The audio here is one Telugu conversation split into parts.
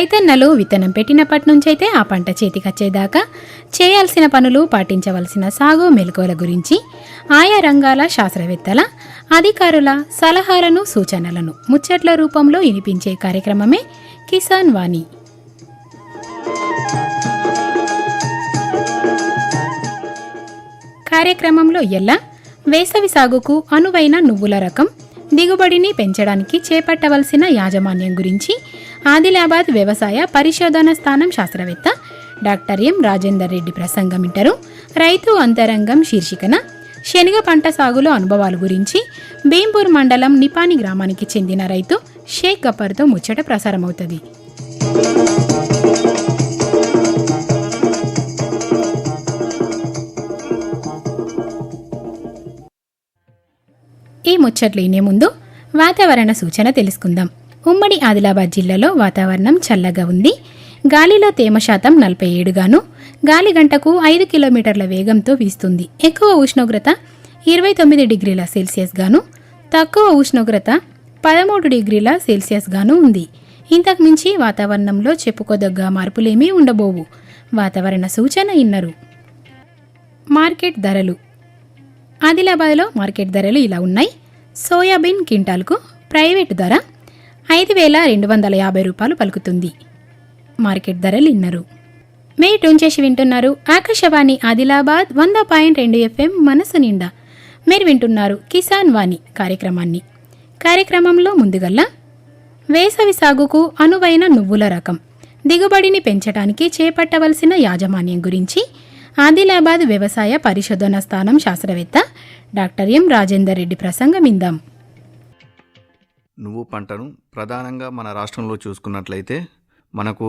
రైతన్నలు విత్తనం పెట్టినప్పటి నుంచైతే ఆ పంట చేతికొచ్చేదాకా చేయాల్సిన పనులు పాటించవలసిన సాగు మెలకువల గురించి ఆయా రంగాల శాస్త్రవేత్తల అధికారుల సలహాలను సూచనలను ముచ్చట్ల రూపంలో వినిపించే కార్యక్రమమే కిసాన్ వాణి. కార్యక్రమంలో ఎల్లా వేసవి సాగుకు అనువైన నువ్వుల రకం దిగుబడిని పెంచడానికి చేపట్టవలసిన యాజమాన్యం గురించి ఆదిలాబాద్ వ్యవసాయ పరిశోధన స్థానం శాస్త్రవేత్త డాక్టర్ ఎం రాజేందర్ రెడ్డి ప్రసంగం ఇంటారు రైతు అంతరంగం శీర్షికన శనగ పంట సాగులో అనుభవాల గురించి భీంపూర్ మండలం నిపాని గ్రామానికి చెందిన రైతు షేక్ గఫర్తో ముచ్చట ప్రసారమవుతుంది. ఈ ముచ్చట్లు ఇనే ముందు వాతావరణ సూచన తెలుసుకుందాం. ఉమ్మడి ఆదిలాబాద్ జిల్లాలో వాతావరణం చల్లగా ఉంది. గాలిలో తేమ శాతం నలభై ఏడుగాను గాలి గంటకు ఐదు కిలోమీటర్ల వేగంతో వీస్తుంది. ఎక్కువ ఉష్ణోగ్రత ఇరవై తొమ్మిది డిగ్రీల సెల్సియస్ గాను తక్కువ ఉష్ణోగ్రత పదమూడు డిగ్రీల సెల్సియస్ గాను ఉంది. ఇంతకు మించి వాతావరణంలో చెప్పుకోదగ్గ మార్పులేమీ ఉండబోవు. వాతావరణ సూచన ఇన్నరు. మార్కెట్ ధరలు. ఆదిలాబాద్లో మార్కెట్ ధరలు ఇలా ఉన్నాయి. సోయాబీన్ క్వింటాల్కు ప్రైవేటు ధర ఐదు వేల రెండు వందల యాభై రూపాయలు పలుకుతుంది. మార్కెట్ ధరలు ఇన్నరు. మే చేసి వింటున్నారు ఆకాశవాణి ఆదిలాబాద్ వంద పాయింట్ రెండు ఎఫ్ఎం మనసు నిండా. మీరు వింటున్నారు కిసాన్ వాణి కార్యక్రమాన్ని. కార్యక్రమంలో ముందుగల్లా వేసవి సాగుకు అనువైన నువ్వుల రకం. దిగుబడిని పెంచడానికి చేపట్టవలసిన యాజమాన్యం గురించి ఆదిలాబాద్ వ్యవసాయ పరిశోధన స్థానం శాస్త్రవేత్త డాక్టర్ ఎం రాజేందర్ రెడ్డి ప్రసంగం ఇందాం నువ్వు పంటను ప్రధానంగా మన రాష్ట్రంలో చూసుకున్నట్లయితే మనకు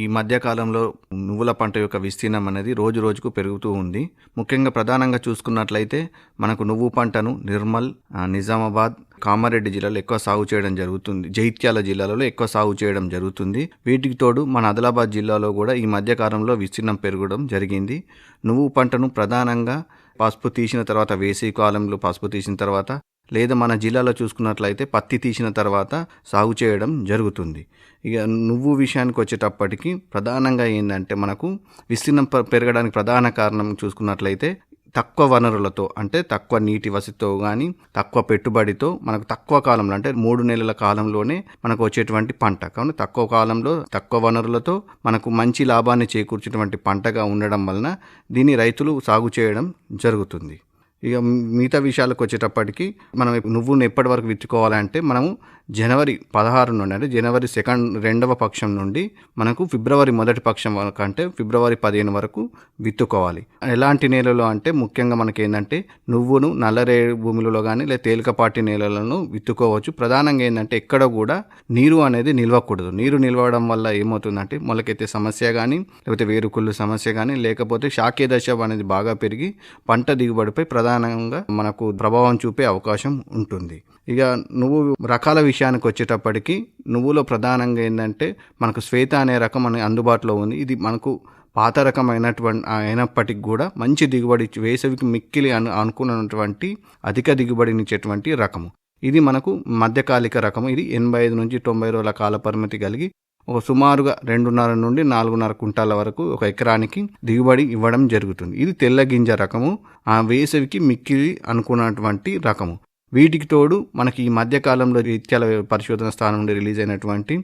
ఈ మధ్యకాలంలో నువ్వుల పంట యొక్క విస్తీర్ణం అనేది రోజు రోజుకు పెరుగుతూ ఉంది. ముఖ్యంగా ప్రధానంగా చూసుకున్నట్లయితే మనకు నువ్వు పంటను నిర్మల్ నిజామాబాద్ కామారెడ్డి జిల్లాలో ఎక్కువ సాగు చేయడం జరుగుతుంది. జైత్యాల జిల్లాలలో ఎక్కువ సాగు చేయడం జరుగుతుంది. వీటికి తోడు మన ఆదిలాబాద్ జిల్లాలో కూడా ఈ మధ్యకాలంలో విస్తీర్ణం పెరగడం జరిగింది. నువ్వు పంటను ప్రధానంగా పసుపు తీసిన తర్వాత వేసవి కాలంలో పసుపు తీసిన తర్వాత లేదా మన జిల్లాలో చూసుకున్నట్లయితే పత్తి తీసిన తర్వాత సాగు చేయడం జరుగుతుంది. ఇక నువ్వు విషయానికి వచ్చేటప్పటికి ప్రధానంగా ఏంటంటే మనకు విస్తీర్ణం పెరగడానికి ప్రధాన కారణం చూసుకున్నట్లయితే తక్కువ వనరులతో అంటే తక్కువ నీటి వసతితో కానీ తక్కువ పెట్టుబడితో మనకు తక్కువ కాలంలో అంటే మూడు నెలల కాలంలోనే మనకు వచ్చేటువంటి పంట. కావున తక్కువ కాలంలో తక్కువ వనరులతో మనకు మంచి లాభాన్ని చేకూర్చేటువంటి పంటగా ఉండడం వలన దీన్ని రైతులు సాగు చేయడం జరుగుతుంది. ఇక మిగతా విషయాలకు వచ్చేటప్పటికి మనం నువ్వుని ఎప్పటి వరకు విత్తుకోవాలంటే మనము జనవరి పదహారు నుండి అంటే జనవరి సెకండ్ రెండవ పక్షం నుండి మనకు ఫిబ్రవరి మొదటి పక్షం వరకు అంటే ఫిబ్రవరి పదిహేను వరకు విత్తుకోవాలి. ఎలాంటి నేలలో అంటే ముఖ్యంగా మనకి ఏంటంటే నువ్వును నల్లరేడు భూములలో కానీ లేదా తేలికపాటి నేలలను విత్తుకోవచ్చు. ప్రధానంగా ఏంటంటే ఎక్కడ కూడా నీరు అనేది నిల్వకూడదు. నీరు నిల్వడం వల్ల ఏమవుతుందంటే మొలకెత్తే సమస్య కానీ లేకపోతే వేరుకుళ్ళు సమస్య కానీ లేకపోతే శాఖే దశ అనేది బాగా పెరిగి పంట దిగుబడిపై ప్రధానంగా మనకు ప్రభావం చూపే అవకాశం ఉంటుంది. ఇక నువ్వు రకాల విషయానికి వచ్చేటప్పటికి నువ్వులో ప్రధానంగా ఏంటంటే మనకు శ్వేత అనే రకం అనే అందుబాటులో ఉంది. ఇది మనకు పాత రకమైనటువంటి అయినప్పటికి కూడా మంచి దిగుబడి వేసవికి మిక్కిలి అను అనుకున్నటువంటి అధిక దిగుబడినిచ్చేటువంటి రకము. ఇది మనకు మధ్యకాలిక రకము. ఇది ఎనభై ఐదు నుంచి తొంభై రోజుల కాల పరిమితి కలిగి ఒక సుమారుగా రెండున్నర నుండి నాలుగున్నర కుంటాల వరకు ఒక ఎకరానికి దిగుబడి ఇవ్వడం జరుగుతుంది. ఇది తెల్ల గింజ రకము. ఆ వేసవికి మిక్కిలి అనుకున్నటువంటి రకము. వీటికి తోడు మనకి ఈ మధ్యకాలంలో ఇత్యాల పరిశోధన స్థానం నుండి రిలీజ్ అయినటువంటి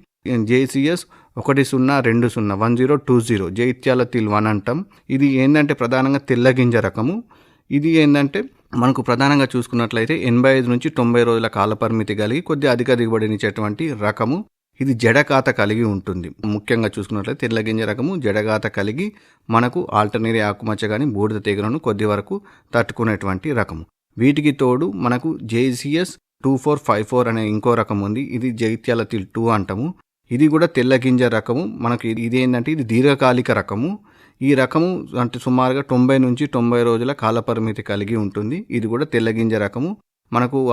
జేసీఎస్ ఒకటి సున్నా రెండు సున్నా వన్ జీరో టూ జీరో జైత్యాల తిల్ వన్ అంటాం. ఇది ఏంటంటే ప్రధానంగా తెల్లగింజ రకము. ఇది ఏంటంటే మనకు ప్రధానంగా చూసుకున్నట్లయితే ఎనభై ఐదు నుంచి తొంభై రోజుల కాల పరిమితి కలిగి కొద్ది అధిక దిగుబడినిచ్చేటువంటి రకము. ఇది జడగాత కలిగి ఉంటుంది. ముఖ్యంగా చూసుకున్నట్లయితే తెల్లగింజ రకము జడగాత కలిగి మనకు ఆల్టర్నేరీ ఆకుమచ్చ కానీ బూడిద తీగలను కొద్ది వరకు తట్టుకునేటువంటి రకము. వీటికి తోడు మనకు JCS two four five four అనే ఇంకో రకం ఉంది. ఇది జైత్యాల తిల్ టూ అంటాము. ఇది కూడా తెల్ల గింజ రకము. మనకి ఇది- ఇది ఇది దీర్ఘకాలిక రకము. ఈ రకము అంటే సుమారుగా తొంభై నుంచి తొంభై రోజుల కాలపరిమితి కలిగి ఉంటుంది. ఇది కూడా తెల్ల గింజ రకము. మనకు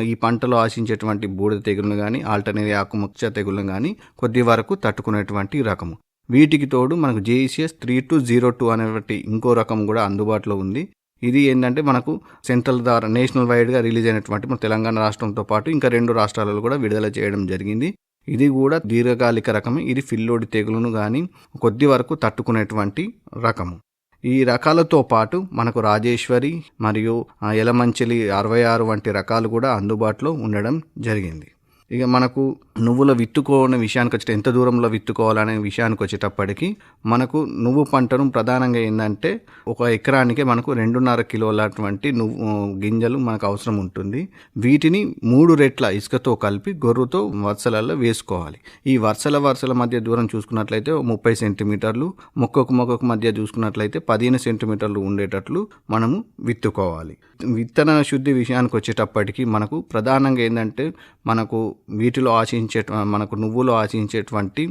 ఈ పంటలో ఆశించేటువంటి బూడిద తెగులను కానీ ఆల్టర్నేట్ ఆకుముచ్చ తెగులను కానీ కొద్ది వరకు తట్టుకునేటువంటి రకము. వీటికి తోడు మనకు JECS three two zero two అనేటువంటి ఇంకో రకం కూడా అందుబాటులో ఉంది. ఇది ఏంటంటే మనకు సెంట్రల్ ద్వారా నేషనల్ వైడ్గా రిలీజ్ అయినటువంటి మన తెలంగాణ రాష్ట్రంతో పాటు ఇంకా రెండు రాష్ట్రాలలో కూడా విడుదల చేయడం జరిగింది. ఇది కూడా దీర్ఘకాలిక రకమే. ఇది ఫిల్లోడి తెగులును కానీ కొద్ది వరకు తట్టుకునేటువంటి రకము. ఈ రకాలతో పాటు మనకు రాజేశ్వరి మరియు ఎలమంచలి ఎలమంచిలి అరవై ఆరు వంటి రకాలు కూడా అందుబాటులో ఉండడం జరిగింది. ఇక మనకు నువ్వుల విత్తుకోని విషయానికి వచ్చే ఎంత దూరంలో విత్తుకోవాలనే విషయానికి వచ్చేటప్పటికి మనకు నువ్వు పంటను ప్రధానంగా ఏంటంటే ఒక ఎకరానికి మనకు రెండున్నర కిలోలటువంటి నువ్వు గింజలు మనకు అవసరం ఉంటుంది. వీటిని మూడు రెట్ల ఇసుకతో కలిపి గొర్రుతో వరుసలలో వేసుకోవాలి. ఈ వరుసల వరుసల మధ్య దూరం చూసుకున్నట్లయితే ముప్పై సెంటీమీటర్లు మొక్కకు మొక్కకు మధ్య చూసుకున్నట్లయితే పదిహేను సెంటీమీటర్లు ఉండేటట్లు మనము విత్తుకోవాలి. విత్తన శుద్ధి విషయానికి వచ్చేటప్పటికి మనకు ప్రధానంగా ఏంటంటే మనకు వీటిలో ఆశించే మనకు నువ్వులో ఆశించేటువంటి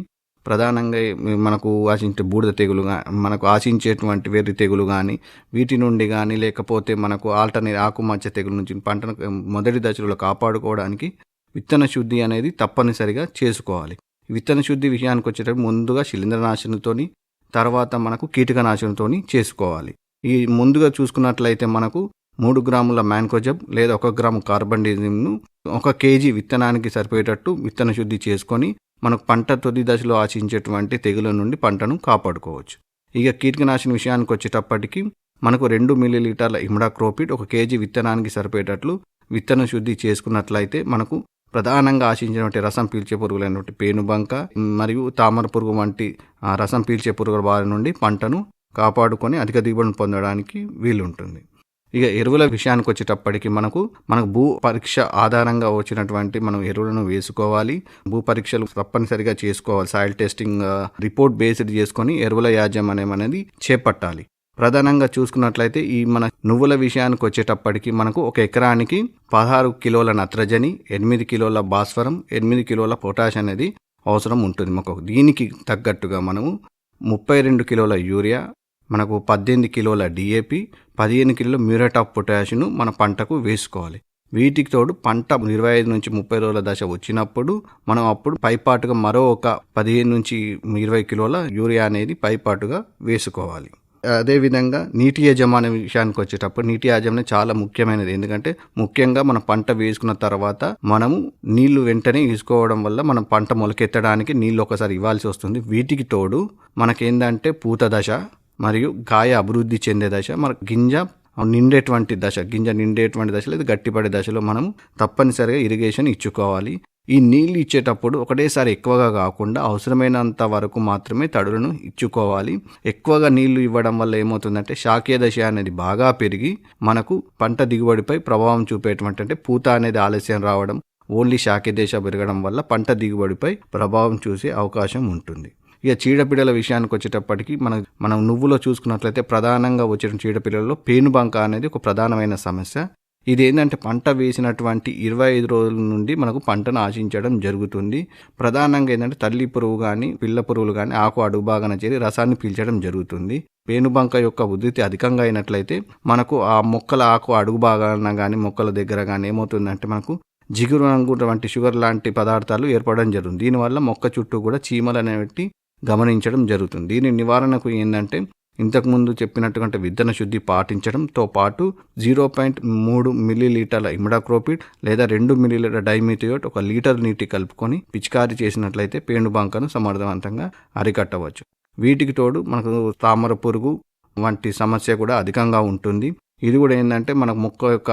ప్రధానంగా మనకు ఆశించే బూడిద తెగులు మనకు ఆశించేటువంటి వెర్రి తెగులు కానీ వీటి నుండి కానీ లేకపోతే మనకు ఆల్టర్నే ఆకుమచ్చ తెగులు నుంచి పంటను మొదటి దశలో కాపాడుకోవడానికి విత్తన శుద్ధి అనేది తప్పనిసరిగా చేసుకోవాలి. విత్తన శుద్ధి విషయానికి వచ్చేటప్పుడు ముందుగా శిలీంద్రనాశనంతోని తర్వాత మనకు కీటకనాశనంతోని చేసుకోవాలి. ఈ ముందుగా చూసుకున్నట్లయితే మనకు మూడు గ్రాముల మ్యాన్కోజబ్ లేదా ఒక గ్రాము కార్బన్ డైజిమ్ను ఒక కేజీ విత్తనానికి సరిపోయేటట్టు విత్తన శుద్ధి చేసుకొని మనకు పంట తొలి దశలో ఆశించేటువంటి తెగుల నుండి పంటను కాపాడుకోవచ్చు. ఇక కీటకనాశిని విషయానికి వచ్చేటప్పటికి మనకు రెండు మిల్లీ లీటర్ల ఇమిడాక్రోపిడ్ ఒక కేజీ విత్తనానికి సరిపోయేటట్లు విత్తన శుద్ధి చేసుకున్నట్లయితే మనకు ప్రధానంగా ఆశించినటువంటి రసం పీల్చే పురుగులైనటువంటి పేనుబంక మరియు తామర పురుగు వంటి రసం పీల్చే పురుగుల బారి నుండి పంటను కాపాడుకొని అధిక దిగుబడిని పొందడానికి వీలుంటుంది. ఇక ఎరువుల విషయానికి వచ్చేటప్పటికి మనకు మనకు భూ పరీక్ష ఆధారంగా వచ్చినటువంటి మనం ఎరువులను వేసుకోవాలి. భూ పరీక్షలు తప్పనిసరిగా చేసుకోవాలి. సాయిల్ టెస్టింగ్ రిపోర్ట్ బేస్డ్ చేసుకొని ఎరువుల యాజమాన్యం అనేది చేపట్టాలి. ప్రధానంగా చూసుకున్నట్లయితే ఈ మన నువ్వుల విషయానికి వచ్చేటప్పటికి మనకు ఒక ఎకరానికి పదహారు కిలోల నత్రజని ఎనిమిది కిలోల భాస్వరం ఎనిమిది కిలోల పొటాష్ అనేది అవసరం ఉంటుంది. మాకు దీనికి తగ్గట్టుగా మనము ముప్పై రెండు కిలోల యూరియా మనకు పద్దెనిమిది కిలోల డిఏపి పదిహేను కిలోల మ్యూరేట్ ఆఫ్ పొటాషియం మన పంటకు వేసుకోవాలి. వీటికి తోడు పంట ఇరవై ఐదు నుంచి ముప్పై రోజుల దశ వచ్చినప్పుడు మనం అప్పుడు పైపాటుగా మరో ఒక పదిహేను నుంచి ఇరవై కిలోల యూరియా అనేది పైపాటుగా వేసుకోవాలి. అదేవిధంగా నీటి యజమాని విషయానికి వచ్చేటప్పుడు నీటి యాజమాన్యం చాలా ముఖ్యమైనది. ఎందుకంటే ముఖ్యంగా మన పంట వేసుకున్న తర్వాత మనము నీళ్ళు వెంటనే తీసుకోవడం వల్ల మనం పంట మొలకెత్తడానికి నీళ్ళు ఒకసారి ఇవ్వాల్సి వస్తుంది. వీటికి తోడు మనకేందంటే పూత దశ మరియు గాయ అభివృద్ధి చెందే దశ మన గింజ నిండేటువంటి దశ గింజ నిండేటువంటి దశ లేదా గట్టిపడే దశలో మనం తప్పనిసరిగా ఇరిగేషన్ ఇచ్చుకోవాలి. ఈ నీళ్ళు ఇచ్చేటప్పుడు ఒకటేసారి ఎక్కువగా కాకుండా అవసరమైనంత వరకు మాత్రమే తడులను ఇచ్చుకోవాలి. ఎక్కువగా నీళ్ళు ఇవ్వడం వల్ల ఏమవుతుందంటే శాఖీయ దశ అనేది బాగా పెరిగి మనకు పంట దిగుబడిపై ప్రభావం చూపేటువంటి అంటే పూత అనేది ఆలస్యం రావడం ఓన్లీ శాఖీయ దశ పెరగడం వల్ల పంట దిగుబడిపై ప్రభావం చూసే అవకాశం ఉంటుంది. ఇక చీడపీడల విషయానికి వచ్చేటప్పటికి మనం మనం నువ్వులో చూసుకున్నట్లయితే ప్రధానంగా వచ్చే చీడపీడలలో పేనుబంక అనేది ఒక ప్రధానమైన సమస్య. ఇది ఏంటంటే పంట వేసినటువంటి ఇరవై ఐదు రోజుల నుండి మనకు పంటను ఆశించడం జరుగుతుంది. ప్రధానంగా ఏంటంటే తల్లి పురుగు కానీ పిల్ల పురుగులు కానీ ఆకు అడుగు భాగాన చేరి రసాన్ని పీల్చడం జరుగుతుంది. పేనుబంక యొక్క ఉధృతి అధికంగా అయినట్లయితే మనకు ఆ మొక్కల ఆకు అడుగు భాగాన కానీ మొక్కల దగ్గర కానీ ఏమవుతుందంటే మనకు జిగురు రంగు వంటి షుగర్ లాంటి పదార్థాలు ఏర్పడడం జరుగుతుంది. దీనివల్ల మొక్క చుట్టూ కూడా చీమలు అనేవి గమనించడం జరుగుతుంది. దీని నివారణకు ఏంటంటే ఇంతకుముందు చెప్పినట్టుగా విత్తన శుద్ధి పాటించడంతో పాటు జీరో పాయింట్ మూడు మిల్లీలీటర్ల ఇమిడాక్రోపిడ్ లేదా రెండు మిల్లీలీటర్ డైమీథియోట్ డైమిథియోట్ ఒక లీటర్ నీటి కలుపుకొని పిచికారీ చేసినట్లయితే పేనుబంకను సమర్థవంతంగా అరికట్టవచ్చు. వీటికి తోడు మనకు తామర పురుగు వంటి సమస్య కూడా అధికంగా ఉంటుంది. ఇది కూడా ఏంటంటే మనకు మొక్క యొక్క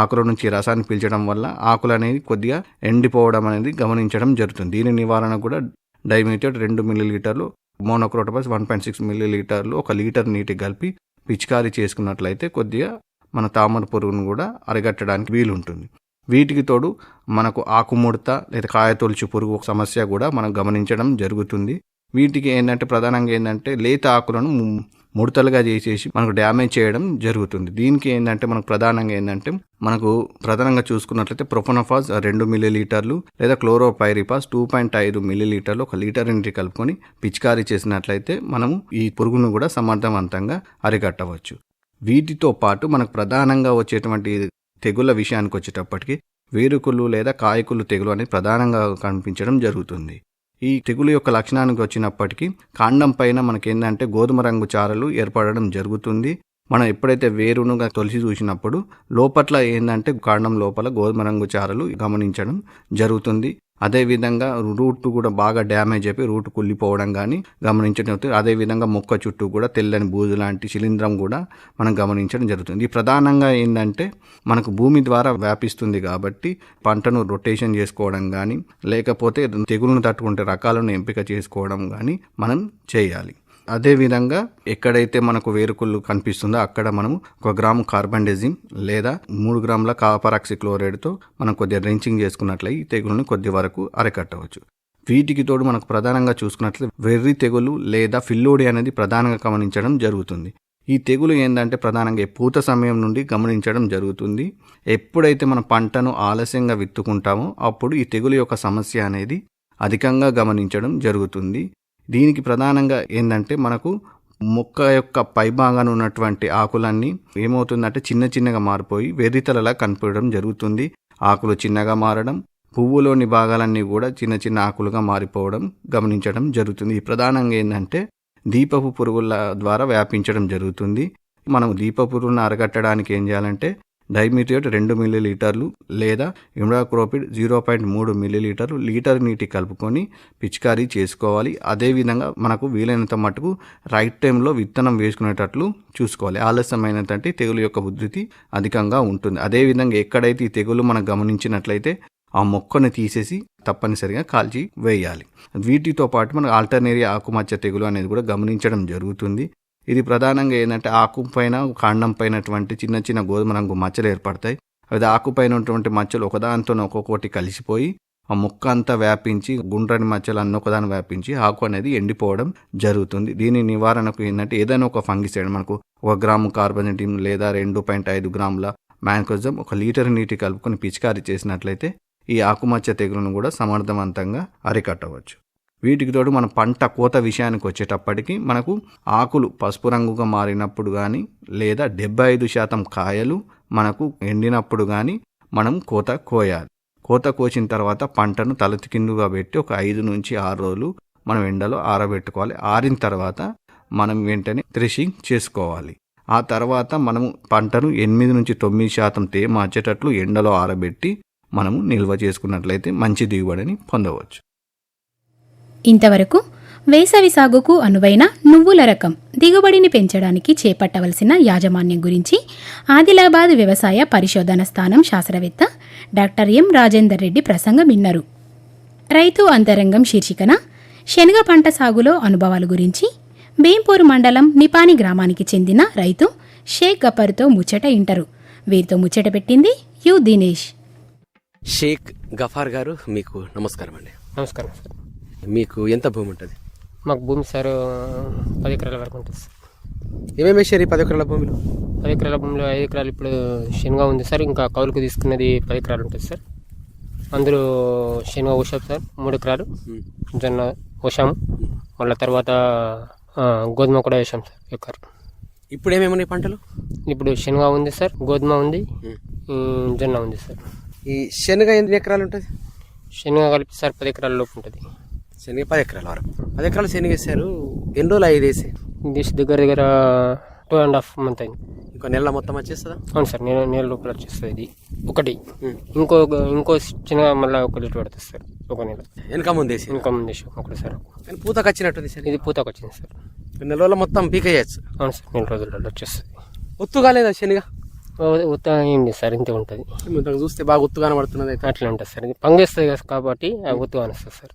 ఆకుల నుంచి రసాన్ని పీల్చడం వల్ల ఆకులు అనేది కొద్దిగా ఎండిపోవడం అనేది గమనించడం జరుగుతుంది. దీని నివారణ కూడా డైమిథియోట్ రెండు మిల్లీ లీటర్లు monocrotophos one point six milli లీటర్లు ఒక లీటర్ నీటి కలిపి పిచికారీ చేసుకున్నట్లయితే కొద్దిగా మన తామర పురుగును కూడా అరిగట్టడానికి వీలుంటుంది. వీటికి తోడు మనకు ఆకుముడత లేదా కాయతొలుచు పురుగు సమస్య కూడా మనం గమనించడం జరుగుతుంది. వీటికి ఏంటంటే ప్రధానంగా ఏంటంటే లేత ఆకులను ముడతలుగా చేసేసి మనకు డ్యామేజ్ చేయడం జరుగుతుంది. దీనికి ఏంటంటే మనకు ప్రధానంగా ఏంటంటే మనకు ప్రధానంగా చూసుకున్నట్లయితే ప్రొఫోనఫాస్ రెండు మిల్లీ లీటర్లు లేదా క్లోరోపైరిపాస్ టూ పాయింట్ ఐదు మిల్లీ లీటర్లు ఒక లీటర్ ఇంటి కలుపుకొని పిచికారీ చేసినట్లయితే మనము ఈ పురుగును కూడా సమర్థవంతంగా అరికట్టవచ్చు. వీటితో పాటు మనకు ప్రధానంగా వచ్చేటువంటి తెగుళ్ళ విషయానికి వచ్చేటప్పటికి వేరుకులు లేదా కాయకులు తెగులు అనేది ప్రధానంగా కనిపించడం జరుగుతుంది. ఈ తెగులు యొక్క లక్షణానికి వచ్చినప్పటికీ కాండం పైన మనకేందంటే గోధుమ రంగు చారలు ఏర్పడడం జరుగుతుంది. మనం ఎప్పుడైతే వేరునుగా తొలిసి చూసినప్పుడు లోపట్ల ఏంటంటే కాండం లోపల గోధుమ రంగు చారలు గమనించడం జరుగుతుంది. అదేవిధంగా రూట్ కూడా బాగా డ్యామేజ్ అయిపోయి రూట్ కుళ్ళిపోవడం కానీ గమనించడం జరుగుతుంది. అదేవిధంగా మొక్క చుట్టూ కూడా తెల్లని బూజు లాంటి శిలీంద్రం కూడా మనం గమనించడం జరుగుతుంది. ఈ ప్రధానంగా ఏంటంటే మనకు భూమి ద్వారా వ్యాపిస్తుంది కాబట్టి పంటను రొటేషన్ చేసుకోవడం కానీ లేకపోతే తెగులను తట్టుకుంటే రకాలను ఎంపిక చేసుకోవడం కానీ మనం చేయాలి. అదేవిధంగా ఎక్కడైతే మనకు వేరుకుళ్ళు కనిపిస్తుందో అక్కడ మనము ఒక గ్రాము కార్బండెజిమ్ లేదా మూడు గ్రాముల కాపరాక్సి క్లోరైడ్తో మనం కొద్దిగా రెంచింగ్ చేసుకున్నట్లయి ఈ తెగులను కొద్ది వరకు అరికట్టవచ్చు. వీటికి తోడు మనకు ప్రధానంగా చూసుకున్నట్లయితే వెర్రి తెగులు లేదా ఫిల్లోడి అనేది ప్రధానంగా గమనించడం జరుగుతుంది. ఈ తెగులు ఏంటంటే ప్రధానంగా పూత సమయం నుండి గమనించడం జరుగుతుంది. ఎప్పుడైతే మన పంటను ఆలస్యంగా విత్తుకుంటామో అప్పుడు ఈ తెగులు యొక్క సమస్య అనేది అధికంగా గమనించడం జరుగుతుంది. దీనికి ప్రధానంగా ఏంటంటే మనకు మొక్క యొక్క పైభాగాన ఉన్నటువంటి ఆకులన్నీ ఏమవుతుందంటే చిన్న చిన్నగా మారిపోయి వెర్రితలలా కనిపించడం జరుగుతుంది. ఆకులు చిన్నగా మారడం పువ్వులోని భాగాలన్నీ కూడా చిన్న చిన్న ఆకులుగా మారిపోవడం గమనించడం జరుగుతుంది. ప్రధానంగా ఏంటంటే దీపపు పురుగుల ద్వారా వ్యాపించడం జరుగుతుంది. మనం దీప పురుగులను అరగట్టడానికి ఏం చేయాలంటే డైమిథియోట్ రెండు మిల్లీలీటర్లు లేదా ఇమ్రాక్రోపిడ్ జీరో పాయింట్ మూడు మిల్లీలీటర్లు లీటర్ నీటి కలుపుకొని పిచికారీ చేసుకోవాలి. అదేవిధంగా మనకు వీలైనంత మటుకు రైట్ టైంలో విత్తనం వేసుకునేటట్లు చూసుకోవాలి. ఆలస్యమైనటువంటి తెగులు యొక్క ఉధృతి అధికంగా ఉంటుంది. అదేవిధంగా ఎక్కడైతే ఈ తెగులు మనం గమనించినట్లయితే ఆ మొక్కను తీసేసి తప్పనిసరిగా కాల్చి వేయాలి. వీటితో పాటు మనకు ఆల్టర్నేరియా ఆకుమచ్చ తెగులు అనేది కూడా గమనించడం జరుగుతుంది. ఇది ప్రధానంగా ఏంటంటే ఆకు పైన కాండం పైనటువంటి చిన్న చిన్న గోధుమ రంగు మచ్చలు ఏర్పడతాయి. అది ఆకుపైన ఉన్నటువంటి మచ్చలు ఒకదానితో ఒక్కొక్కటి కలిసిపోయి ఆ ముక్క అంతా వ్యాపించి గుండ్రని మచ్చలు అన్న ఒకదాని వ్యాపించి ఆకు అనేది ఎండిపోవడం జరుగుతుంది. దీని నివారణకు ఏంటంటే ఏదైనా ఒక ఫంగిసైడ్ మనకు ఒక గ్రాము కార్బనెటిన్ లేదా రెండు పాయింట్ ఐదు గ్రాముల మ్యాంకోజం ఒక లీటర్ నీటి కలుపుకొని పిచికారీ చేసినట్లయితే ఈ ఆకుమచ్చ తెగులను కూడా సమర్థవంతంగా అరికట్టవచ్చు. వీటికి తోడు మన పంట కోత విషయానికి వచ్చేటప్పటికి మనకు ఆకులు పసుపు రంగుగా మారినప్పుడు కానీ లేదా డెబ్బై ఐదు శాతం కాయలు మనకు ఎండినప్పుడు కానీ మనం కోత కోయాలి. కోత కోసిన తర్వాత పంటను తలతికిందుగా పెట్టి ఒక ఐదు నుంచి ఆరు రోజులు మనం ఎండలో ఆరబెట్టుకోవాలి. ఆరిన తర్వాత మనం వెంటనే థ్రెషింగ్ చేసుకోవాలి. ఆ తర్వాత మనము పంటను ఎనిమిది నుంచి తొమ్మిది శాతం తేమ వచ్చేటట్లు ఎండలో ఆరబెట్టి మనము నిల్వ చేసుకున్నట్లయితే మంచి దిగుబడిని పొందవచ్చు. ఇంతవరకు వేసవి సాగుకు అనువైన నువ్వుల రకం దిగుబడిని పెంచడానికి చేపట్టవలసిన యాజమాన్యం గురించి ఆదిలాబాద్ వ్యవసాయ పరిశోధన స్థానం శాస్త్రవేత్త డాక్టర్ ఎం రాజేందర్ రెడ్డి ప్రసంగం విన్నారు. రైతు అంతరంగం శీర్షికన శనగ పంట సాగులో అనుభవాల గురించి బేంపూర్ మండలం నిపాని గ్రామానికి చెందిన రైతు షేక్ గఫర్తో ముచ్చట ఇంటరు. వీరితో ముచ్చట పెట్టింది యు దినేష్. షేక్ గఫార్ గారు మీకు నమస్కారం అండి నమస్కారం. సార్ మీకు ఎంత భూమి ఉంటుంది? మాకు భూమి సార్ పది ఎకరాల వరకు ఉంటుంది సార్. ఏమేమి వేసారు ఈ పది ఎకరాల భూమిలో? పది ఎకరాల భూమిలో ఐదు ఎకరాలు ఇప్పుడు శనగ ఉంది సార్ ఇంకా కౌలుకు తీసుకున్నది పది ఎకరాలు ఉంటుంది సార్. అందులో శనగ పోసాం సార్ మూడు ఎకరాలు. జొన్న పోసాము మళ్ళీ తర్వాత గోధుమ కూడా వేసాం సార్ ఎకర్. ఇప్పుడు ఏమేమి ఉన్నాయి పంటలు? ఇప్పుడు శనగ ఉంది సార్ గోధుమ ఉంది జొన్న ఉంది సార్. ఈ శనగ ఎన్ని ఎకరాలు ఉంటుంది? శనగ కలిపి సార్ పది ఎకరాల లోపు ఉంటుంది. శనగ పది ఎకరాల వరకు. పది ఎకరాలు శనగ వేసారు ఎన్ని రోజులు ఐదు వేసి? ఇది దగ్గర దగ్గర టూ అండ్ హాఫ్ మంత్ అయింది. ఇంకో నెల మొత్తం వచ్చేస్తుందా? అవును సార్ నేను నేల లోపల వచ్చేస్తుంది ఇది. ఒకటి. ఇంకో ఇంకో చిన్న మళ్ళీ ఒక లీటర్ పడుతుంది సార్ ఒక నెల. వెనక ముందు వేసి? ఇంకా ముందు వేసాం ఒకటి సార్. కానీ పూతకు వచ్చినట్టుంది శనగ. ఇది పూతకు వచ్చింది సార్. నెల రోజుల మొత్తం పీకేయచ్చు అవును సార్ నెల రోజులలో వచ్చేస్తుంది. ఒత్తు కాలేదా శనగ? ఉత్త ఏంటి సార్ ఇంతే ఉంటుంది. చూస్తే బాగా ఒత్తు కనబడుతున్నది అయితే. అట్లా ఉంటుంది సార్. ఇది పంగేస్తుంది కదా కాబట్టి ఆ ఉత్తుగా అనిస్తుంది సార్.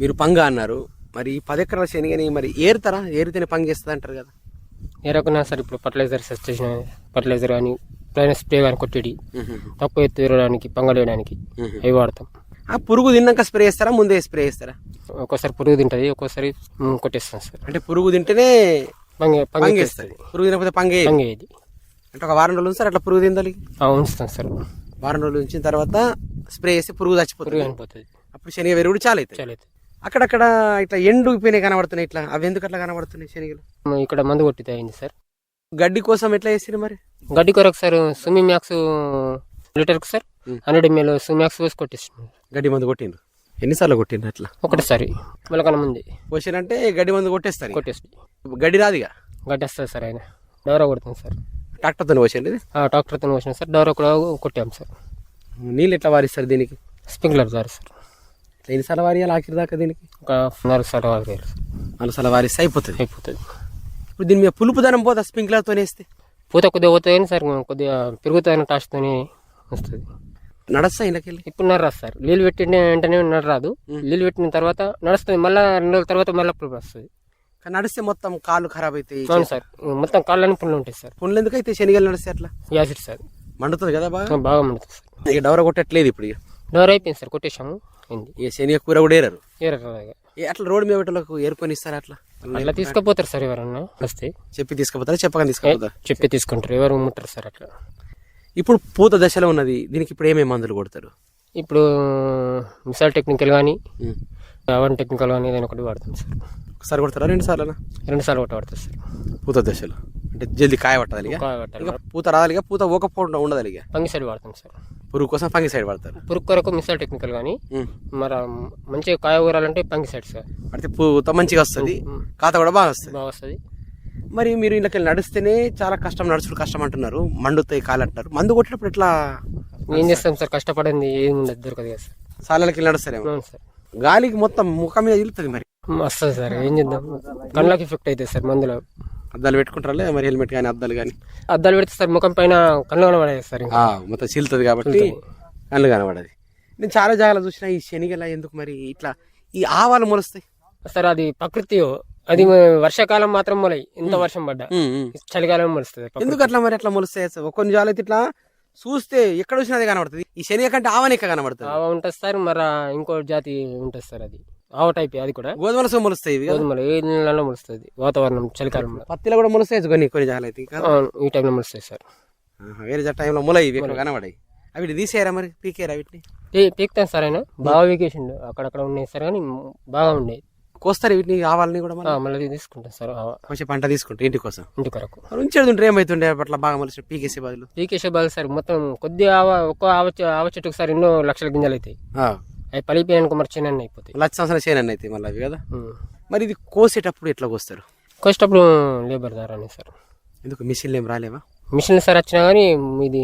మీరు పంగ అన్నారు. మరి ఈ పది ఎకరాల శనగని మరి ఏరుతారా? ఏరితేనే పంగేస్తుంది అంటారు కదా. ఏ రకమైన సార్ ఇప్పుడు ఫర్టిలైజర్ చేసిన ఫర్టిలైజర్ కానీ పైన స్ప్రే కానీ కొట్టేది తక్కువ ఎత్తు ఎరడానికి పంగలేయడానికి అవి వాడతాం. ఆ పురుగు తిన్నాక స్ప్రే చేస్తారా? ముందే స్ప్రే చేస్తారా? ఒక్కోసారి పురుగు తింటుంది ఒక్కోసారి కొట్టేస్తాం సార్. అంటే పురుగు తింటేనే పంగి పంగి పంగేస్తుంది. పురుగు తినకపోతే పంగే పంగేది అంటే ఒక వారం రోజులు ఉంచారు అట్లా పురుగు తిందాలి? ఉంచుతాం సార్. వారం రోజులు ఉంచిన తర్వాత స్ప్రే చేస్తే పురుగు చచ్చిపోతుంది. చనిపోతుంది. అప్పుడు శనగ వెరుగుడు చాలా అవుతుంది చాలా అవుతుంది. అక్కడక్కడ ఇట్లా ఎండుపోయినాయి కనబడుతున్నాయి ఇట్లా. అవి ఎందుకు అట్లా కనబడుతున్నాయి శనగలు? ఇక్కడ మందు కొట్టితే అయింది సార్. గడ్డి కోసం ఎట్లా చేసిరు మరి? గడ్డి కొరకు సార్ సుమి మ్యాక్స్ లీటర్కి sir hundred ML Sumi Max వేసి కొట్టిస్తున్నాం గడ్డి మందు కొట్టిండ్రు? ఎన్నిసార్లు కొట్టిండ్రు అట్లా? ఒకటిసారి మొలకన ముందు. పోసినంటే గడ్డి మందు కొట్టేస్తారు ఇక. కొట్టేసి. గడ్డి రాదుగా గడ్డి వస్తుంది సార్ ఆయన. డోరా కొడుతుంది సార్. ట్రాక్టర్తో ఆ ట్రాక్టర్తో వచ్చిన సార్. డోరా కూడా కొట్టాం సార్. నీళ్ళు ఎట్లా వారిస్తారు దీనికి? స్ప్రింక్లర్ ద్వారా సార్. ఎన్నిసార్లు వారియాలి ఆఖరి దాకా దీనికి? ఒక నాలుగు సార్ ఆరు సార్ నాలుగు సార్లు వారిస్తే అయిపోతుంది. అయిపోతుంది. ఇప్పుడు దీని మీద పులుపు ధనం పోతా స్ప్రింక్లర్తో వేస్తే? పూత కొద్దిగా పోతుంది కానీ సార్ కొద్దిగా పెరుగుతాయని టాస్ట్తోని వస్తుంది. నడస్తా ఇండకెళ్ళి ఇప్పుడు నడరాదు సార్. నీళ్ళు పెట్టిన వెంటనే నడరాదు. నీళ్ళు పెట్టిన తర్వాత నడుస్తుంది. మళ్ళీ రెండు రోజుల తర్వాత మళ్ళీ అప్పుడు వస్తుంది. నడిస్తే మొత్తం కాళ్ళు ఖరాబ్ అవుతాయి అవును సార్. మొత్తం కాళ్ళని పుండ్లు ఉంటాయి సార్. పుండ్లు ఎందుకు అయితే శనగలు నడిస్తే అట్లా? Acid sir. మండుతుంది కదా బాగా? బాగా మండుతుంది సార్. ఇక డవర కొట్టట్లేదు ఇప్పుడు డోర్ అయిపోయింది సార్ కొట్టేశాము. ఇక శనగ కూర కూడా ఏరారు. ఏరరాగా ఏ అట్లా రోడ్డు మీద పెట్టలకు ఏరుకొని ఇస్తారు అట్లా? అట్లా తీసుకుపోతారు సార్ ఎవరన్నా వస్తే. చెప్పి తీసుకుపోతారా? చెప్పకని తీసుకుపోతారు? చెప్పి తీసుకుంటారు. ఎవరు ముట్టరు సార్ అట్లా. ఇప్పుడు పూత దశలో ఉన్నది దీనికి ఇప్పుడు ఏమేమి మందులు కొడతారు? ఇప్పుడు మిసైల్ టెక్నికల్ కానీ. అవన్ టెక్నికల్ కానీ ఏదైనా ఒకటి వాడతాం సార్. ఒకసారి కొడతారా? రెండు సార్లు రెండు సార్లు ఒకటి వాడతారు సార్. పూత దశలో. అంటే జల్దీ కాయ పట్టాలి ఇక కాయ పట్టాలి. ఇక పూత రావాలి ఇక పూత ఊకపోవడం ఉండదు ఇక పంగి సైడ్ వాడతాం సార్. పురుగు కోసం ఫంగి సైడ్ పడతారు పురుగు కొరకు మిసైల్ టెక్నికల్ కానీ. మరి మంచిగా కాయ ఊరాలంటే పంగి సైడ్ సార్. పడితే పూత మంచిగా వస్తుంది. కాత కూడా బాగా వస్తుంది. బాగా వస్తుంది. మరి మీరు ఇంట్లోకి నడిస్తేనే చాలా కష్టం నడుచుడు కష్టం అంటున్నారు. మండుతాయి కాలు అంటున్నారు మందు కొట్టినప్పుడు ఇట్లా ఏం చేస్తాం సార్? కష్టపడింది ఏం ఉండదు దొరకదు కదా సార్. సాలలకి నడుస్తారేమో. అవును సార్. గాలికి మొత్తం ముఖం మీద ఇల్లుతుంది మరి. వస్తుంది సార్. ఏం చేద్దాం? కళ్ళకి ఎఫెక్ట్ అవుతుంది సార్ మందులో. అద్దాలు పెట్టుకుంటారా మరి హెల్మెట్ కానీ అద్దాలు కానీ అద్దాలు పెడితే సార్ ముఖం పైన కళ్ళు కనబడేది సార్ మొత్తం చీలుతుంది కాబట్టి కళ్ళు కనబడది. నేను చాలా జాగాలు చూసిన ఈ శనిగల ఎందుకు మరి ఇట్లా ఈ ఆవాలు మొలుస్తాయి? సార్ అది ప్రకృతి అది వర్షాకాలం మాత్రం మొలై ఇంత వర్షం పడ్డా. చలికాలం మొలుస్తుంది. ఎందుకు అట్లా మరి అట్లా మొలుస్తాయి అసలు కొన్ని జాలు అయితే ఇట్లా చూస్తే ఎక్కడ చూసినా అదే కనబడుతుంది. ఈ శనిగ కంటే ఆవని ఎక్క కనబడుతుంది. ఆవ ఉంటుంది సార్ మరి ఇంకో జాతి ఉంటుంది సార్ అది. ఆవ టైప్ అది కూడా. గోధుమల సో మొలుస్తాయి ఇవి కదా. గోధుమలు ఏ నెలలో మొలుస్తుంది? వాతావరణం చలికాలంలో. పత్తిలో కూడా మొలుస్తాయి కొన్ని కొన్ని జాలు అయితే ఇంకా? అవును, ఈ టైంలో మొలుస్తాయి సార్. ఆహా, వేరే జా టైంలో మొల ఇవి కనబడాయి. అవి తీసేయరా మరి? పీకేరా వీటిని? పీ- పీకుతాను సార్ ఆయన. బాగా పీకేసిండు. అక్కడక్కడ ఉన్నాయి సార్ కానీ బాగా ఉన్నాయి కోస్తారు వీటిని ఆవాలని కూడా ఆ, మళ్ళీ మళ్ళీ తీసుకుంటాను సార్ ఆవ. కొంచెం పంట తీసుకుంటే ఇంటి కోసం. ఇంటి కొరకు. మరి ఉంచేది ఉంటే ఏమవుతుండే అట్లా బాగా మలిసి పీకేసే బదులు. పీకేసే బాగా సార్ మొత్తం కొద్దిగా ఆవ ఒక్క ఆవ చె- ఆవ చెట్టుకు సార్ ఎన్నో లక్షల గింజలు అవుతాయి. ఆ, అవి పలిపోయానుకో మరి చిన్న అయిపోతాయి. లక్ష సంవత్సరం చేయనని అయితే మళ్ళీ అవి కదా. మరి ఇది కోసేటప్పుడు ఎట్లా కోస్తారు? కోసేటప్పుడు లేబర్ ద్వారా సార్. ఎందుకు? మిషన్లు ఏం రాలేవా? మిషన్ సార్ వచ్చినా కానీ ఇది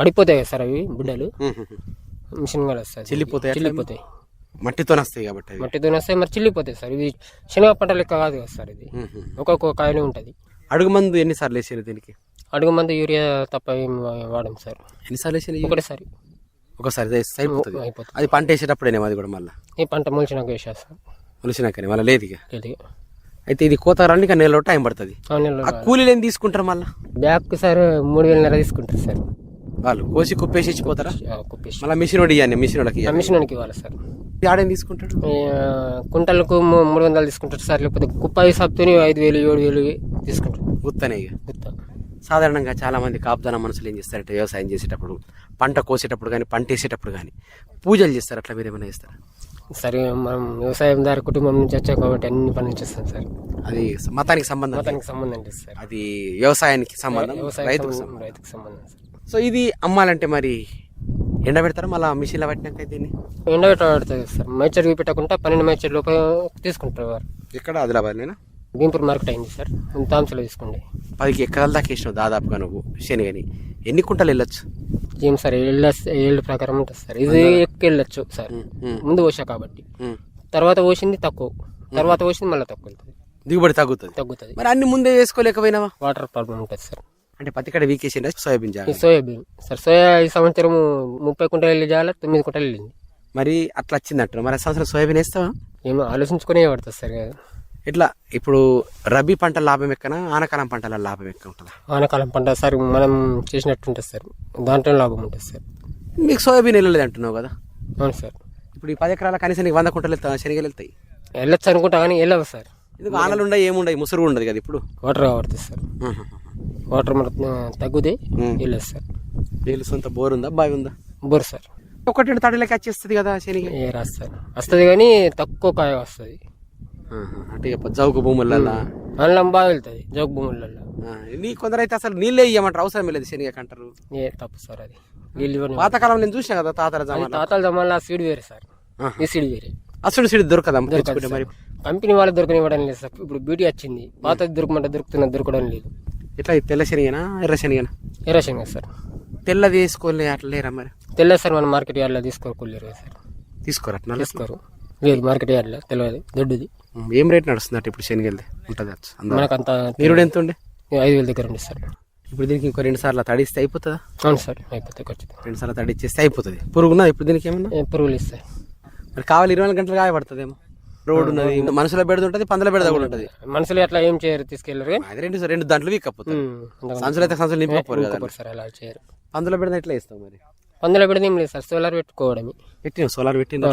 పడిపోతాయి కదా సార్ అవి బుడ్డలు. మిషన్ కూడా వస్తుంది చిల్లిపోతాయి? చిల్లిపోతాయి. మట్టితో వస్తాయి కాబట్టి అవి. మట్టితో వస్తాయి మరి చిల్లిపోతాయి సార్. ఇది శనగ పంట లెక్క కాదు కదా సార్ ఇది. ఒక్కొక్క కాయనే ఉంటుంది. అడుగు మందు ఎన్నిసార్లు వేసారు దీనికి? అడుగు మంది యూరియా తప్ప ఏం వాడం సార్. ఎన్నిసార్లు వేసారు? ఒకటేసారి. ఒకసారి అయిపోతుంది. అది పంట వేసేటప్పుడేనేమో అది కూడా మళ్ళీ. ఈ పంట మొలిచినాక వేసేస్తాం. మలిసినాకనే మళ్ళీ లేదు ఇక. అయితే ఇది కోత రానికి ఇంకా నెలలో టైం పడుతుంది. ఆ కూలీలు ఏం తీసుకుంటారు మళ్ళీ? బ్యాగ్ సార్ మూడు వేలన్నర తీసుకుంటారు సార్. వాళ్ళు కోసి కుప్పేసి ఇచ్చిపోతారా కుప్పేసి. మళ్ళీ మిషన్ వాడు ఇవ్వండి మిషన్ వాళ్ళకి మిషన్ వానికి ఇవ్వాలి సార్. ఆడేం తీసుకుంటాడు కుంటలకు మూడు వందలు తీసుకుంటారు సార్ లేకపోతే కుప్ప హిసాబ్తోని ఐదు వేలు ఏడు వేలు తీసుకుంటారు. గుత్తనే ఇక. గుత్త సాధారణంగా చాలా మంది కాపుదాన మనుషులు ఏం చేస్తారంటే వ్యవసాయం చేసేటప్పుడు పంట కోసేటప్పుడు కానీ పంట వేసేటప్పుడు కానీ పూజలు చేస్తారు? అట్లా మీరు ఏమైనా చేస్తారా? సరే మనం వ్యవసాయం దారి కుటుంబం నుంచి వచ్చాం కాబట్టి అన్ని పనులు చేస్తాం సార్. అది మతానికి సంబంధం. మతానికి సంబంధం సార్. అది వ్యవసాయానికి సంబంధం రైతుకు రైతుకు సంబంధం సార్. సో ఇది అమ్మాలంటే మరి ఎండ పెడతారా మళ్ళీ మిషన్లో పట్టినాక దీన్ని? ఎండబెట్టబడుతుంది సార్. మైచర్ పెట్టకుండా పన్నెండు మైచర్ లోపల తీసుకుంటారు వారు. ఎక్కడ? ఆదిలాబాద్లేనా? భీంపూర్ మార్కెట్ అయింది సార్. తాంసలో తీసుకోండి. పదికి ఎకరాల దాకా వేసినావు దాదాపుగా నువ్వు శనిగని ఎన్ని కుంటలు వెళ్ళొచ్చు? ఏం సార్ ఏళ్ళ ఏళ్ళ ప్రకారం ఉంటుంది సార్. ఇది ఎక్కువ వెళ్ళొచ్చు సార్. ముందు పోసా కాబట్టి. తర్వాత పోసింది తక్కువ. తర్వాత పోసింది మళ్ళీ తక్కువ వెళ్తుంది. దిగుబడి తగ్గుతుంది. తగ్గుతుంది. మరి అన్ని ముందే వేసుకోలేకపోయినావా? వాటర్ ప్రాబ్లం ఉంటుంది సార్. అంటే పత్తి కడ వీకేసిండే సోయాబీన్ జాగా సోయాబీన్. సార్ సోయా ఈ సంవత్సరం ముప్పై కుంటలు వెళ్ళి చేయాలి తొమ్మిది కుంటలు వెళ్ళింది. మరి అట్లా వచ్చింది అంటారు మరి సంవత్సరం సోయాబీన్ వేస్తావా? ఏమో ఆలోచించుకునే పడుతుంది సార్. ఎట్లా ఇప్పుడు రబీ పంట లాభం ఎక్కనా? ఆనకాలం పంటల లాభం ఎక్క ఉంటుందా? వానాకాలం పంట సార్ మనం చేసినట్టు ఉంటుంది సార్ దాంట్లో లాభం ఉంటుంది సార్. మీకు సోయాబీన్ వెళ్ళలేదు అంటున్నావు కదా? అవును సార్. ఇప్పుడు ఈ పది ఎకరాల కనీసం నీకు వంద కుంటలు శనగలు వెళ్తాయి వెళ్ళొచ్చు అనుకుంటా కానీ వెళ్ళవు సార్. ఇది వానలు ఉండవు ఏముండవు ముసురు ఉండదు కదా ఇప్పుడు? వాటర్ పడుతుంది సార్. వాటర్ మనకు తగ్గుతే ఉమ్. వెళ్ళదు సార్. నీళ్ళు సొంత బోర్ ఉందా? బావి ఉందా? Bore sir. ఒకటి రెండు తడిలోకి వచ్చేస్తుంది కదా శనిగ? ఏ రాదు సార్. వస్తుంది కానీ తక్కువ కాయ వస్తుంది. అంటే చౌక భూములలో అందులో బాగా వెళ్తుంది జోగు భూములలో నీ కొందరైతే అసలు నీళ్ళే ఇయ్యమంటారు అవసరం లేదు శనిగ అంటారు ఏ తప్పు సార్ అది. ఇవ్వని- పాతకాలం నేను చూసిన కదా తాతల జమానా? తాతల జమాన్లో ఆ సీడ్ వేరే సార్. ఈ సీడ్ వేరే. అసలు సిడి దొరకదా మరి. కంపెనీ వాళ్ళు దొరకనివ్వడం లేదు సార్. ఇప్పుడు బ్యూటీ వచ్చింది పాతది దొరకమంటే దొరుకుతున్నది దొరకడం లేదు. ఇట్లా తెల్ల శనిగనా ఎర్ర శనిగనా? Erosion sir. తెల్లది వేసుకోలే అట్లా లేరా మరి? తెల్ల సార్ మన మార్కెట్ యార్డ్లో తీసుకోరుకోలేరు కదా సార్. తీసుకోరు అట్లా తీసుకోరు. లేదు మార్కెట్ యార్డ్లో తెలియదు దొడ్డుది. ఏం రేట్ నడుస్తుంది అట్ట ఇప్పుడు శనిగెళ్తే ఉంటుంది మనకు అంత నీరుడు ఎంత ఉండే? ఐదు వేల దగ్గర ఉంది సార్. ఇప్పుడు దీనికి ఇంకో రెండు సార్లు తడిస్తే అయిపోతుందా? అవును సార్ అయిపోతే ఖర్చు రెండు సార్లు తడిచ్చేస్తే అయిపోతుంది. పురుగున్నా ఇప్పుడు దీనికి ఏమన్నా? పురుగులు ఇస్తాయి మరి కావాలి ఇరవై నాలుగు గంటలు కాయపడుతుందేమో రోడ్డు ఉన్నది మనుషుల బెడద ఉంటుంది పందుల బెడద కూడా ఉంటుంది. మనుషులు అట్లా ఏం చేయరు తీసుకెళ్ళరు అది రెండు రెండు దాంట్లో వీక్కపోతుంది సంచులు అయితే సంచులు నింపకపోరు సార్ అలా చేయరు. పందుల బెడద ఎట్లా ఇస్తాం మరి? పందుల పెడితే ఏం లేదు సార్ సోలార్ పెట్టుకోవడమే. పెట్టిన సోలార్ పెట్టిన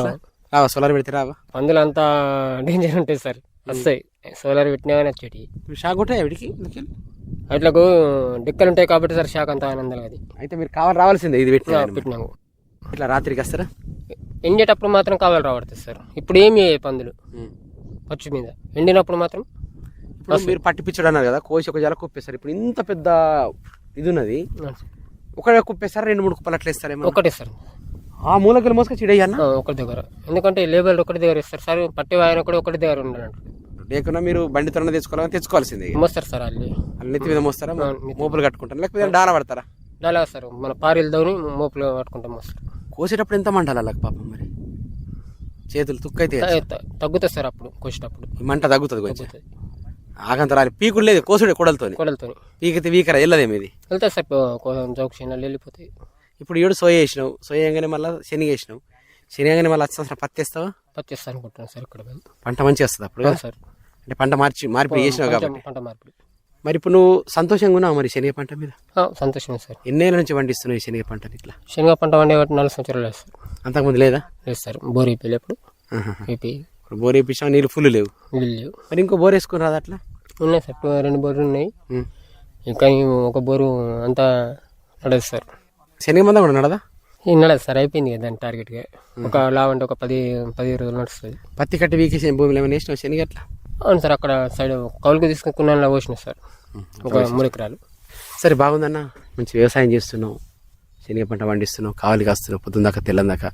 రావా సోలార్ పెడితే రావా? పందులు అంతా డేంజర్ ఉంటాయి సార్. వస్తాయి. సోలార్ పెట్టినా కానీ వచ్చేటి ఇప్పుడు షాక్ ఉంటాయి ఇందుకెళ్ళి? అట్లకు డిక్కలు ఉంటాయి కాబట్టి సార్ శాఖ అంతా ఆనందం అది. అయితే మీరు కావాలి రావాల్సిందే ఇది పెట్టిన పెట్టినాము. ఇట్లా రాత్రికి వస్తారా? ఎండేటప్పుడు మాత్రం కావాలి రావడుతుంది సార్. ఇప్పుడు ఏమి పందులు. పచ్చు మీద. ఎండినప్పుడు మాత్రం ఇప్పుడు మీరు పట్టి పిచ్చడు అన్నారు కదా కోసి ఒక జల కుప్పేస్తారు. ఇప్పుడు ఇంత పెద్ద ఇది ఉన్నది. ఒక కుప్పేస్తారు రెండు మూడు కుప్పలు అట్లా ఇస్తారేమో ఒకటే సార్. ఆ మూలకెళ్ళి మోసుకొని చిడయ్యన్న ఆ, ఒకటి దగ్గర. ఎందుకంటే లేబర్ ఒకటి దగ్గర ఇస్తారు సార్. పట్టే ఆయన కూడా ఒకటి దగ్గర ఉండాలంట. లేకున్నా మీరు బండి త్వరణ తెచ్చుకోవాలని తెచ్చుకోవాల్సిందే మోస్తారు సార్ వాళ్ళు నెత్తి మీద మోస్తారా? మోపులు కట్టుకుంటారా? లేకపోతే డాల పడతారా? అలా సార్. మన పారీలు దౌని మోపులు పట్టుకుంటాం మోస్తారు కోసేటప్పుడు ఎంత మంటాలి వాళ్ళకి పాపం మరి? చేతులు తుక్కైతే తగ్గుతుంది సార్ అప్పుడు కోసేటప్పుడు. మంట తగ్గుతుంది కొంచెం. ఆగంత రాలి. పీకుడు లేదు కోసుడే కొడలతో కొడలతో పీకితే వీకరా వెళ్ళదేమి ఇది. వెళ్తాయి సార్ జోక్ చిన్న వెళ్ళిపోతాయి. ఇప్పుడు ఏడు సోయ వేసినావు. సోయ వేయగానే మళ్ళీ శనగ వేసినావు. శనగ వేయగానే మళ్ళీ వచ్చి పత్తి వేస్తావా పచ్చేస్తా అనుకుంటున్నాను సార్ ఇక్కడ. పంట మంచిగా వస్తుంది అప్పుడు? సార్. అంటే పంట మార్చి మార్పిడి చేసినావు కాబట్టి. పంట మార్పిడి. మరి ఇప్పుడు నువ్వు సంతోషంగా ఉన్నావు మరి శనగ పంట మీద? సంతోషమే సార్. ఎన్నేళ్ళ నుంచి పండిస్తున్నావు ఈ శనగ పంటని ఇట్లా? శనగ పంట వండే నాలుగు సంవత్సరాలు లేదు సార్. అంతకుముందు లేదా? లేదు సార్. బోర్. అయిపోయి ఇప్పుడు బోర్ వేయించావు నీళ్ళు ఫుల్ లేవు. నీళ్ళు లేవు. మరి ఇంకో బోర్ వేసుకుని రాదు అట్లా? ఉన్నాయి సార్. రెండు బోర్లు ఉన్నాయి. ఇంకా ఒక బోరు అంతా నడదు సార్. శనగ మంద కూడా నడదా? నడదు సార్ అయిపోయింది కదా దాని టార్గెట్గా ఒక లావ్ అంటే ఒక పది పది రోజులు నడుస్తుంది. పత్తి కట్టి వీకేసిన భూమిలో ఏమైనా వేసినావు శనగ అట్లా? అవును సార్ అక్కడ సైడ్ కౌలుకు తీసుకున్న పోసిన సార్. ఒక మూడు ఎకరాలు. సరే బాగుందన్న. మంచి వ్యవసాయం చేస్తున్నావు. శనగ పంట పండిస్తున్నావు కావాలి కాస్తున్నావు పొద్దున్న దాకా తెల్లం దాకా.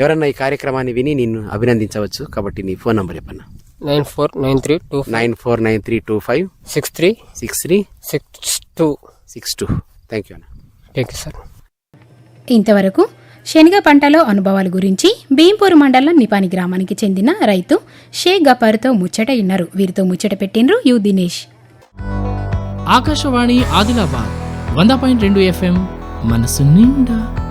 ఎవరన్నా ఈ కార్యక్రమాన్ని విని నిన్ను అభినందించవచ్చు. కాబట్టి నీ phone number చెప్పన్న. Nine four nine three two nine four nine three two five six three six three six two. Six two. Thank you అన్న. థ్యాంక్ యూ సార్ ఇంతవరకు శనగ పంటలో అనుభవాల గురించి భీంపూర్ మండలం నిపాని గ్రామానికి చెందిన రైతు షేక్ గపారుతో ముచ్చట ఇన్నారు వీరితో ముచ్చట పెట్టినరు యు దినేష్. ఆకాశవాణి ఆదిలాబాద్ వంద పాయింట్ రెండు ఎఫ్ఎం మనసు నిండా.